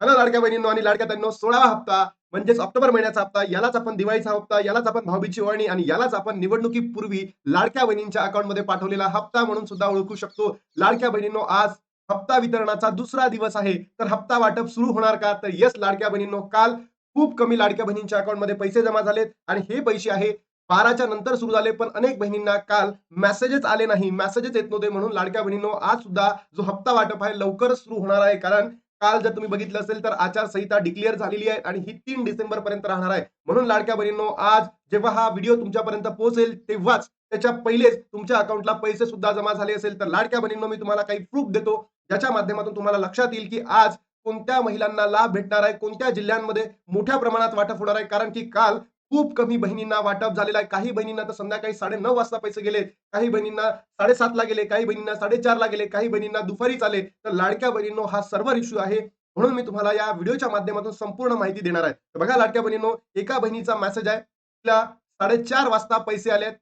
Hello लाडक्या बहिणींनो आणि लाडक्या ताईंनो सोळावा हप्ता म्हणजेच ऑक्टोबर महिन्याचा हप्ता यालाच आपण दिवाळीचा हप्ता यालाच आपण भाऊबीची ओवाळणी आणि यालाच आपण निवडणुकीपूर्वी लाडक्या बहिणींच्या अकाउंटमध्ये पाठवलेला हप्ता म्हणून सुद्धा ओळखू शकतो. लाडक्या बहिणींनो आज हप्ता वितरणाचा दुसरा दिवस आहे. तर हप्ता वाटप सुरू होणार का? तर येस लाडक्या बहिणींनो काल खूप कमी लाडक्या बहिणींच्या अकाउंटमध्ये पैसे जमा झालेत आणि हे पैसे आहे बाराच्या नंतर सुरू झाले पण अनेक बहिणींना काल मेसेजेस आले नाही. मेसेजेस येत नव्हते म्हणून लाडक्या बहिणींनो आज सुद्धा जो हप्ता वाटप आहे लवकरच सुरू होणार आहे. कारण काल जर तुम्ही बघितलं असेल तर आचारसंहिता डिक्लेअर झालेली आहे आणि ही तीन डिसेंबर पर्यंत राहणार आहे. म्हणून लाडक्या बहिणींनो आज जेव्हा हा व्हिडिओ तुमच्यापर्यंत पोहोचेल तेव्हाच त्याच्या पहिलेच तुमच्या अकाउंटला पैसे सुद्धा जमा झाले असेल. तर लाडक्या बहिणींनो मी तुम्हाला काही प्रूफ देतो ज्याच्या माध्यमातून तुम्हाला लक्षात येईल की आज कोणत्या महिलांना लाभ भेटणार आहे कोणत्या जिल्ह्यांमध्ये मोठ्या प्रमाणात वाटप होणार आहे. कारण की काल खूप कमी बहिणींना वाटप झालेला आहे. काही बहिणींना तर संध्याकाळी साडे नऊ वाजता पैसे गेले. काही बहिणींना साडेसातला गेले. काही बहिणींना साडेचारला गेले. काही बहिणींना दुपारीच आले तर लाडक्या बहिणींनो हा सर्व्हर इश्यू आहे. म्हणून मी तुम्हाला या व्हिडिओच्या माध्यमातून संपूर्ण माहिती देणार आहे. तर बघा लाडक्या बहिणींनो एका बहिणीचा मेसेज आहे. तिला साडेचार वाजता पैसे आलेत.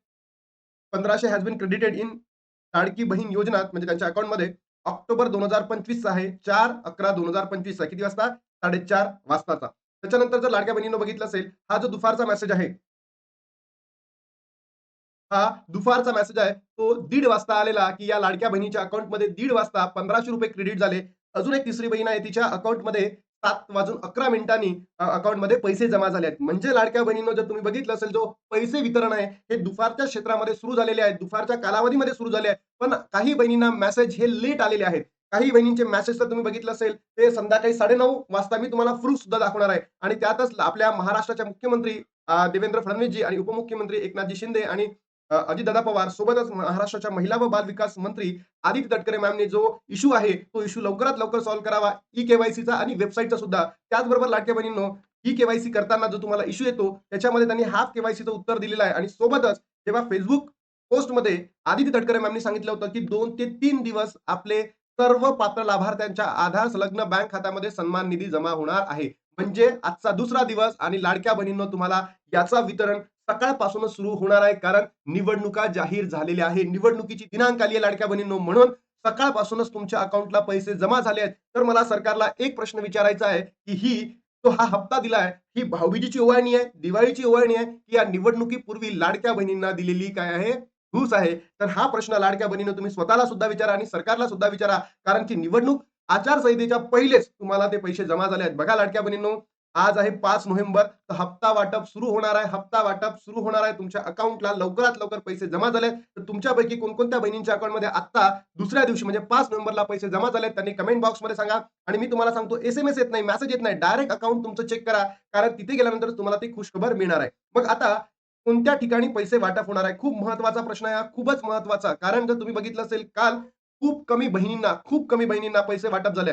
पंधराशे has been credited in Ladki Bahin Yojana म्हणजे त्यांच्या अकाउंटमध्ये ऑक्टोबर दोन हजार पंचवीस आहे. चार अकरा दोन हजार पंचवीस किती वाजता? साडेचार वाजताचा. त्याच्यानंतर जर लाडक्या बहिणीनं बघितलं असेल हा जो दुपारचा मेसेज आहे हा दुपारचा मेसेज आहे तो दीड वाजता आलेला की या लाडक्या बहिणीच्या अकाउंटमध्ये दीड वाजता पंधराशे रुपये क्रेडिट झाले. अजून एक तिसरी बहीण आहे तिच्या अकाउंटमध्ये सात वाजून अकरा मिनिटांनी अकाउंटमध्ये पैसे जमा झाले आहेत. म्हणजे लाडक्या बहिणीनं जर तुम्ही बघितलं असेल जो पैसे वितरण आहे हे दुपारच्या क्षेत्रामध्ये सुरू झालेले आहे दुपारच्या कालावधीमध्ये सुरू झाले आहे पण काही बहिणींना मेसेज हे लेट आलेले आहेत. काही बहिणींचे मेसेज तर तुम्ही बघितलं असेल ते संध्याकाळी साडेनऊ वाजता मी तुम्हाला प्रूफ सुद्धा दाखवणार आहे. आणि त्यातच आपल्या महाराष्ट्राच्या मुख्यमंत्री देवेंद्र फडणवीसजी आणि उपमुख्यमंत्री एकनाथजी शिंदे आणि अं, अजितदादा पवार सोबतच महाराष्ट्राच्या महिला व बाल विकास मंत्री आदित्य तटकरे मॅमने जो इश्यू आहे तो इश्यू लवकरात लवकर सॉल्व्ह करावा ई केवायसीचा आणि वेबसाईटचा सुद्धा. त्याचबरोबर लाडक्या बहिणींनो ई केवायसी करताना जो तुम्हाला इश्यू येतो त्याच्यामध्ये त्यांनी हाफ केवायसीचं उत्तर दिलेलं आहे. आणि सोबतच जेव्हा फेसबुक पोस्टमध्ये आदित्य तटकरे मॅमने सांगितलं होतं की दोन ते तीन दिवस आपले सर्व पात्र लाभार्थ्यांच्या आधार संलग्न बँक खात्यामध्ये सन्मान निधी जमा होणार आहे. म्हणजे आजचा दुसरा दिवस आणि लाडक्या बहिणींना तुम्हाला याचा वितरण सकाळपासूनच सुरू होणार आहे. कारण निवडणुका जाहीर झालेल्या आहे निवडणुकीची दिनांक आली आहे लाडक्या बहिणींनो. म्हणून सकाळपासूनच तुमच्या अकाउंटला पैसे जमा झाले आहेत. तर मला सरकारला एक प्रश्न विचारायचा आहे की ही तो हा हप्ता दिलाय ही भाऊबीजीची ओवाळणी आहे दिवाळीची ओवाळणी आहे की या निवडणुकीपूर्वी लाडक्या बहिणींना दिलेली काय आहे? घूस आहे. तर हा प्रश्न लाडक्या बनीनं तुम्ही स्वतःला सुद्धा विचारा आणि सरकारला सुद्धा विचारा. कारण की निवडणूक आचारसंहितेच्या पहिलेच तुम्हाला ते पैसे जमा झाले आहेत. बघा लाडक्या बनीनो आज आहे पाच नोव्हेंबर. तर हप्ता वाटप सुरू होणार आहे. हप्ता वाटप सुरू होणार आहे. तुमच्या अकाउंटला लवकरात लवकर पैसे जमा झाले तर तुमच्यापैकी कोणकोणत्या बहिणींच्या अकाउंटमध्ये आता दुसऱ्या दिवशी म्हणजे पाच नोव्हेंबरला पैसे जमा झाले त्यांनी कमेंट बॉक्समध्ये सांगा. आणि मी तुम्हाला सांगतो एस एम एस येत नाही मेसेज येत नाही. डायरेक्ट अकाउंट तुमचं चेक करा. कारण तिथे गेल्यानंतर तुम्हाला ती खुशखबर मिळणार आहे. मग आता कोणत्या ठिकाणी पैसे वाटप होणार आहे? खूप महत्त्वाचा प्रश्न आहे हा. खूपच महत्त्वाचा. कारण जर तुम्ही बघितलं असेल काल खूप कमी बहिणींना खूप कमी बहिणींना पैसे वाटप झाले.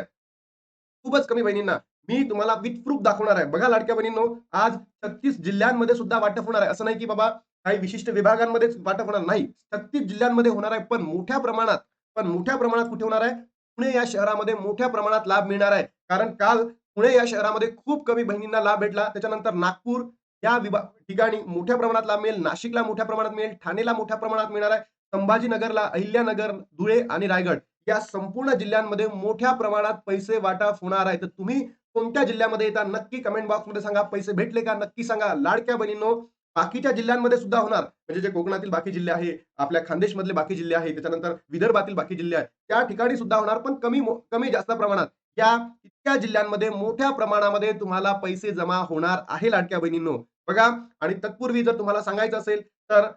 खूपच कमी बहिणींना. मी तुम्हाला विथ प्रूफ दाखवणार आहे. बघा लाडक्या बहिणींनो आज छत्तीस जिल्ह्यांमध्ये सुद्धा वाटप होणार आहे. असं नाही की बाबा काही विशिष्ट विभागांमध्येच वाटप होणार नाही. छत्तीस जिल्ह्यांमध्ये होणार आहे पण मोठ्या प्रमाणात पण मोठ्या प्रमाणात कुठे होणार आहे? पुणे या शहरामध्ये मोठ्या प्रमाणात लाभ मिळणार आहे. कारण काल पुणे या शहरामध्ये खूप कमी बहिणींना लाभ भेटला. त्याच्यानंतर नागपूर या विभाग ठिकाणी मोठ्या प्रमाणात लाभ मिळेल नाशिकला मोठ्या प्रमाणात मिळेल ठाणेला मोठ्या प्रमाणात मिळणार आहे. संभाजीनगरला अहिल्यानगर धुळे आणि रायगड या संपूर्ण जिल्ह्यांमध्ये मोठ्या प्रमाणात पैसे वाटप होणार आहे. तर तुम्ही कोणत्या जिल्ह्यामध्ये येता नक्की कमेंट बॉक्समध्ये सांगा. पैसे भेटले का नक्की सांगा. लाडक्या बहिणींनो बाकीच्या जिल्ह्यांमध्ये सुद्धा होणार. म्हणजे जे कोकणातील बाकी जिल्हे आहे आपल्या खानदेश मधले बाकी जिल्हे आहे त्याच्यानंतर विदर्भातील बाकी जिल्हे आहेत त्या ठिकाणी सुद्धा होणार. पण कमी कमी जास्त प्रमाणात या इतक्या जिल्ह्यांमध्ये मोठ्या प्रमाणामध्ये तुम्हाला पैसे जमा होणार आहे लाडक्या बहिणींनो. बघा आणि तत्पूर्वी जर तुम्हाला सांगायचं असेल तर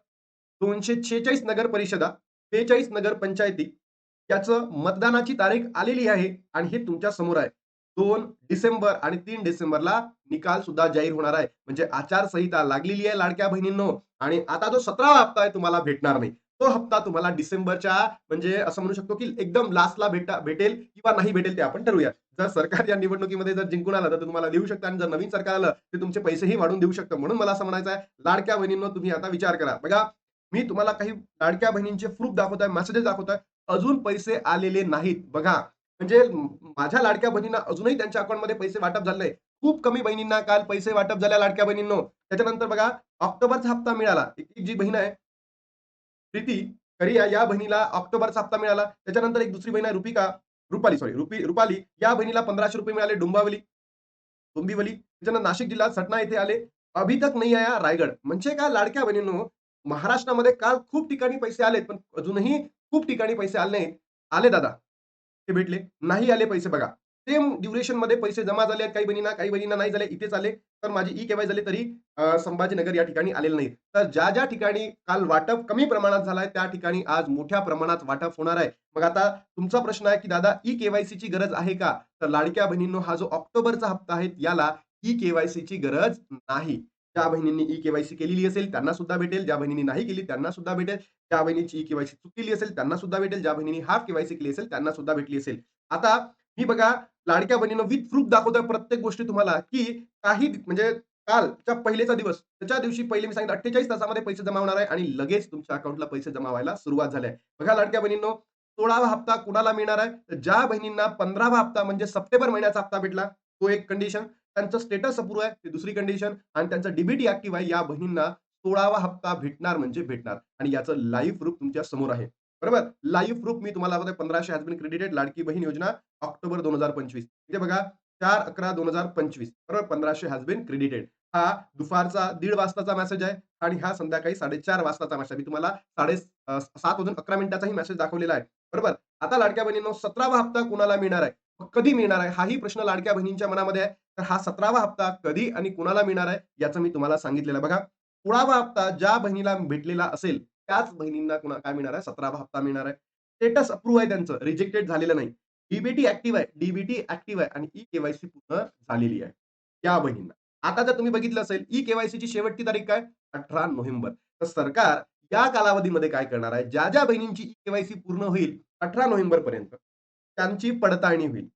दोनशे शेहेचाळीस नगर परिषदा बेचाळीस नगर पंचायती याचं मतदानाची तारीख आलेली आहे आणि हे तुमच्यासमोर आहे. दोन डिसेंबर आणि तीन डिसेंबरला निकाल सुद्धा जाहीर होणार आहे. म्हणजे आचारसंहिता लागलेली आहे लाडक्या बहिणींनो आणि आता जो सतरावा हप्ता आहे तुम्हाला भेटणार नाही. तो हप्ता तुम्हाला डिसेंबरच्या म्हणजे असं म्हणू शकतो की एकदम लास्टला भेटा भेटेल किंवा नाही भेटेल ते आपण ठरवूया. जर सरकार या निवडणुकीमध्ये जर जिंकून आलं तर तुम्हाला देऊ शकतं. आणि जर नवीन सरकार आलं ते तुमचे पैसेही वाढून देऊ शकतं. म्हणून मला असं म्हणायचं आहे लाडक्या बहिणींना तुम्ही आता विचार करा. बघा मी तुम्हाला काही लाडक्या बहिणींचे प्रूफ दाखवत आहे मेसेजेस दाखवतोय. अजून पैसे आलेले नाहीत. बघा म्हणजे माझ्या लाडक्या बहिणींना अजूनही त्यांच्या अकाउंटमध्ये पैसे वाटप झाले खूप कमी बहिणींना काल पैसे वाटप झाल्या लाडक्या बहिणींनो. त्याच्यानंतर बघा ऑक्टोबरचा हप्ता मिळाला. एक एक जी बहीण आहे प्रीती करिया या बहिणीला ऑक्टोबरचा हप्ता मिळाला. त्याच्यानंतर एक दुसरी बहीण आहे रुपिका. रुपाली सॉरी रुपी रुपाली या बहिणीला पंधराशे रुपये मिळाले डोंबावली डोंबिवली त्याच्यानंतर नाशिक जिल्ह्यात सटना येथे आले अभी तक नाही आया रायगड. म्हणजे काय लाडक्या बहिणींनो महाराष्ट्रामध्ये काल खूप ठिकाणी पैसे आलेत पण अजूनही खूप ठिकाणी पैसे आले नाहीत. आले दादा ते भेटले नाही आले पैसे बघा. सेम ड्युरेशनमध्ये पैसे जमा झाले आहेत काही बहिणींना काही बहिणींना नाही झाले इथेच आले. तर माझी ई केवाय झाले तरी संभाजीनगर या ठिकाणी आलेले नाही. तर ज्या ज्या ठिकाणी काल वाटप कमी प्रमाणात झालाय त्या ठिकाणी आज मोठ्या प्रमाणात वाटप होणार आहे. मग आता तुमचा प्रश्न आहे की दादा ई केवायसी ची गरज आहे का? तर लाडक्या बहिणींनो हा जो ऑक्टोबरचा हप्ता आहे याला ई केवायसी ची गरज नाही. ज्या बहिणींनी ई केवायसी केलेली असेल त्यांना सुद्धा भेटेल. ज्या बहिणींनी नाही केली त्यांना सुद्धा भेटेल. ज्या बहिणीची ई केवायसी चुकलेली असेल त्यांना सुद्धा भेटेल. ज्या बहिणींनी हाफ केवायसी केली असेल त्यांना सुद्धा भेटली असेल. आता मी बघा लाडक्या बहिणीनं विथ प्रूफ दाखवतोय प्रत्येक गोष्टी तुम्हाला की काही म्हणजे कालच्या पहिलेचा दिवस त्याच्या दिवशी पहिले मी सांगितलं अठ्ठेचाळीस तासामध्ये पैसे जमा होणार आहे आणि लगेच तुमच्या अकाउंटला पैसे जमा व्हायला सुरुवात झाली आहे. बघा लाडक्या बहिणींनो सोळावा हप्ता कुणाला मिळणार आहे? तर ज्या बहिणींना पंधरावा हप्ता म्हणजे सप्टेंबर महिन्याचा हप्ता भेटला तो एक कंडिशन त्यांचं स्टेटस अप्रूव आहे ती दुसरी कंडिशन आणि त्यांचं डीबीटी ऍक्टिव्ह आहे या बहिणींना सोळावा हप्ता भेटणार म्हणजे भेटणार. आणि याचं लाईव्ह प्रूफ तुमच्यासमोर आहे. बरोबर? लाईव्ह प्रूफ मी तुम्हाला दाखवतोय पंधराशे हॅज बिन क्रेडिटेड लाडकी बहीण योजना ऑक्टोबर दोन हजार पंचवीस. इथे बघा चार अकरा दोन हजार पंचवीस. बरोबर? पंधराशे हॅज बिन क्रेडिटेड हा दुपारचा दीड वाजताचा मेसेज आहे आणि हा संध्याकाळी साडेचार वाजताचा मेसेज मी तुम्हाला साडे सात वाजून अकरा मिनिटाचाही मेसेज दाखवलेला आहे. बरोबर? आता लाडक्या बहिणींनो सतरावा हप्ता कुणाला मिळणार आहे? कधी मिळणार आहे? हाही प्रश्न लाडक्या बहिणींच्या मनामध्ये आहे. तर हा सतरावा हप्ता कधी आणि कुणाला मिळणार आहे? याचं मी तुम्हाला सांगितलेलं आहे. बघा सोळावा हप्ता ज्या बहिणीला भेटलेला असेल त्याच बहिणींना कुणा काय मिळणार आहे? सतरावा हप्ता मिळणार आहे. स्टेटस अप्रूव्ह आहे त्यांचं. रिजेक्टेड झालेलं नाही. डीबीटी ऍक्टिव्ह आहे. डीबीटी ऍक्टिव्ह आहे आणि ई केवायसी पूर्ण झालेली आहे. या बहिणींना. आता जर तुम्ही बघितलं असेल ई केवायसी ची शेवटची तारीख काय? अठरा नोव्हेंबर. तर सरकार या कालावधीमध्ये काय करणार आहे? ज्या ज्या बहिणींची ई केवायसी पूर्ण होईल अठरा नोव्हेंबर पर्यंत त्यांची पडताळणी होईल.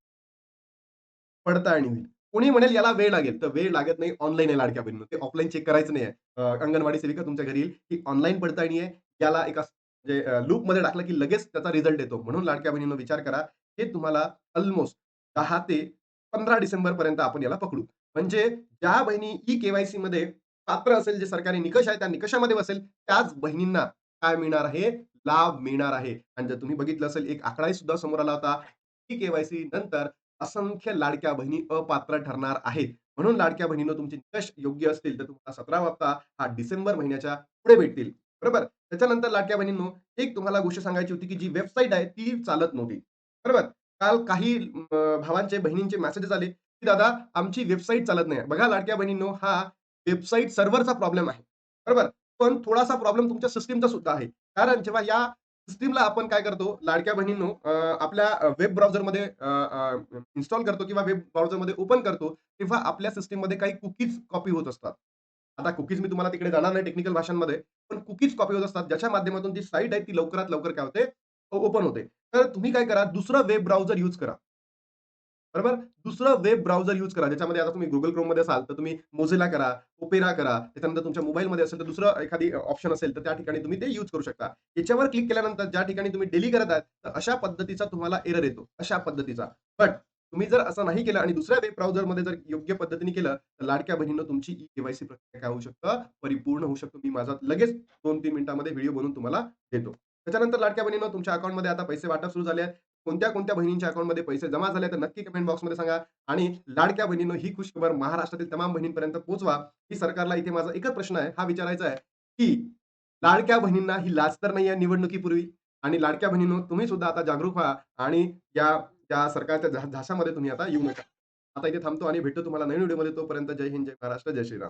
पडताळणी होईल. कोणी म्हणेल याला वेळ लागेल. तर वेळ लागत नाही ऑनलाईन आहे लाडक्या बहिणी ते ऑफलाईन चेक करायचं नाही आहे. अंगणवाडी सेविका तुमच्या घरी येईल ही ऑनलाईन पडताळणी आहे. याला एका म्हणजे लूपमध्ये टाकलं की लगेच त्याचा रिझल्ट येतो. म्हणून लाडक्या बहिणीनं विचार करा हे तुम्हाला ऑलमोस्ट दहा ते पंधरा डिसेंबर पर्यंत आपण याला पकडू. म्हणजे ज्या बहिणी ई केवायसी मध्ये पात्र असेल जे सरकारी निकष आहे त्या निकषामध्ये बसेल त्याच बहिणींना काय मिळणार आहे? लाभ मिळणार आहे. आणि जर तुम्ही बघितलं असेल एक आकडाही सुद्धा समोर आला होता. ई केवायसी नंतर असंख्य लाडक्या बहिणी अपात्र ठरणार आहेत. म्हणून लाडक्या बहिणीनं तुमचे निकष योग्य असतील तर तुम्हाला सतरा हप्ता हा डिसेंबर महिन्याच्या पुढे भेटतील. बरोबर? त्याच्यानंतर लाडक्या बहिणींनो एक तुम्हाला गोष्ट सांगायची होती की जी वेबसाईट आहे ती चालत नव्हती. बरोबर? काल काही भावांचे बहिणींचे मेसेजेस आले की दादा आमची वेबसाईट चालत नाही. बघा लाडक्या बहिणींनो हा वेबसाईट सर्व्हरचा प्रॉब्लेम आहे. बरोबर? पण थोडासा प्रॉब्लेम तुमच्या सिस्टीमचा सुद्धा आहे. कारण जेव्हा या सिस्टीमला आपण काय करतो लाडक्या बहिणींनो आपल्या वेब ब्राउझरमध्ये इन्स्टॉल करतो किंवा वेब ब्राउझरमध्ये ओपन करतो तेव्हा आपल्या सिस्टीममध्ये काही कुकीज कॉपी होत असतात. आता कुकीज मी तुम्हाला तिकडे जाणार नाही टेक्निकल भाषांमध्ये पण कुकीज कॉपी होत असतात ज्याच्या माध्यमातून जी साईट आहे ती लवकरात लवकर काय होते ओपन होते. तर तुम्ही काय करा दुसरं वेब ब्राउझर यूज करा. बरोबर? दुसरं वेब ब्राउझर यूज करा. ज्याच्यामध्ये आता तुम्ही गुगल क्रोममध्ये असाल तर तुम्ही मोझिला करा ओपेरा करा. त्याच्यानंतर तुमच्या मोबाईलमध्ये असेल तर दुसरं एखादी ऑप्शन असेल तर त्या ठिकाणी तुम्ही ते यूज करू शकता. याच्यावर क्लिक केल्यानंतर ज्या ठिकाणी तुम्ही डेली करत आहात तर अशा पद्धतीचा तुम्हाला एरर येतो. अशा पद्धतीचा. बट तुम्ही जर असं नाही केलं आणि दुसऱ्या वेब ब्राउझरमध्ये जर योग्य पद्धतीने केलं तर लाडक्या बहिणीनं तुमची ई केवायसी प्रक्रिया काय होऊ शकतं? परिपूर्ण होऊ शकतो. मी माझा लगेच दोन तीन मिनिटांमध्ये व्हिडिओ बनवून तुम्हाला देतो. त्याच्यानंतर लाडक्या बहिणीनं तुमच्या अकाउंटमध्ये आता पैसे वाटप सुरू झाले आहेत. कोणत्या कोणत्या बहिणींच्या अकाउंटमध्ये पैसे जमा झाले तर नक्की कमेंट बॉक्समध्ये सांगा. आणि लाडक्या बहिणीनं ही खुशखबर महाराष्ट्रातील तमाम बहिणींपर्यंत पोहोचवा. ही सरकारला इथे माझा एकच प्रश्न आहे. हा विचारायचा आहे की लाडक्या बहिणींना ही लाच तर नाही आहे निवडणुकीपूर्वी? आणि लाडक्या बहिणीनं तुम्ही सुद्धा आता जागरूक व्हा आणि या त्या सरकारच्या झाशामध्ये तुम्ही आता येऊ नका. आता इथे थांबतो आणि भेटतो तुम्हाला नवीन व्हिडिओमध्ये. तोपर्यंत जय हिंद जय महाराष्ट्र जय श्रीराम.